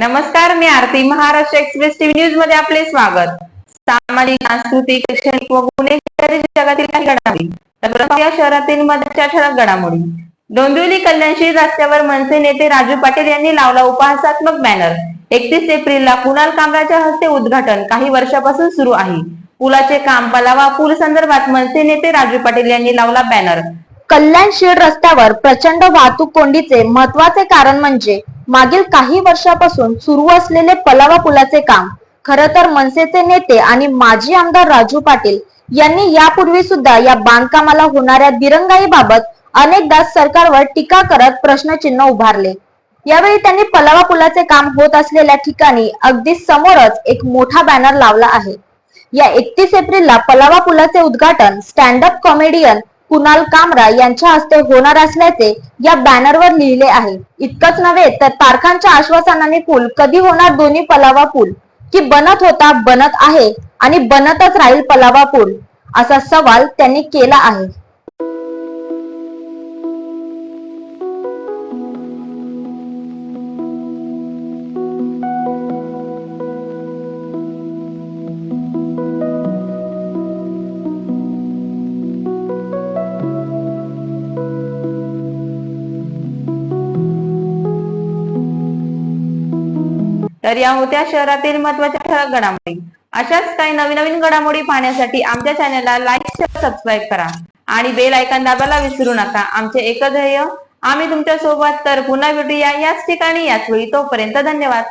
नमस्कार मी Aarti Maharashtra express TV न्यूजमध्ये आपले स्वागत. सामाजिक सांस्कृतिक शैक्षणिक व गुन्हेगारी जगातील काही घडामोडी. तर या शहरातील मध्यच्या ठळक घडामोडी. डोंबिवली कल्याणशी रस्त्यावर मनसे नेते राजू पाटील यांनी लावला उपहासात्मक बॅनर. एकतीस एप्रिलला कुणाल कामराच्या हस्ते उद्घाटन काही वर्षापासून सुरू आहे. पुलाचे काम पलावा पूल संदर्भात मनसे नेते राजू पाटील यांनी लावला बॅनर. कल्याण शेड रस्त्यावर प्रचंड वाहतूक कोंडीचे महत्त्वाचे कारण म्हणजे मागील काही वर्षापासून सुरू असलेले पलावा पुलाचे काम. खर तर मनसेचे नेते आणि माजी आमदार राजू पाटील यांनी यापूर्वी सुद्धा या बांधकामाला होणाऱ्या दिरंगाईबाबत अनेकदा सरकारवर टीका करत प्रश्नचिन्ह उभारले. यावेळी त्यांनी पलावा पुलाचे काम होत असलेल्या ठिकाणी अगदी समोरच एक मोठा बॅनर लावला आहे. या एकतीस एप्रिलला पलावा पुलाचे उद्घाटन stand up comedian Kunal Kamra यांच्या हस्ते होणार असल्याचे या बॅनरवर लिहिले आहे. इतकंच नव्हे तर तारखांच्या आश्वासनाने पूल कधी होणार दोन्ही पलावा पूल? की बनत होता बनत आहे आणि बनतच राहील पलावा पूल? असा सवाल त्यांनी केला आहे. तर या होत्या शहरातील महत्त्वाच्या ठळक घडामोडी. अशाच काही नवीन नवीन घडामोडी पाहण्यासाठी आमच्या चॅनलला लाईक शेअर सबस्क्राईब करा. आणि बेल आयकॉन दाबायला विसरू नका. आमचे एक ध्येय आम्ही तुमच्यासोबत तर पुन्हा भेटूया याच ठिकाणी. याच वेळी तोपर्यंत धन्यवाद.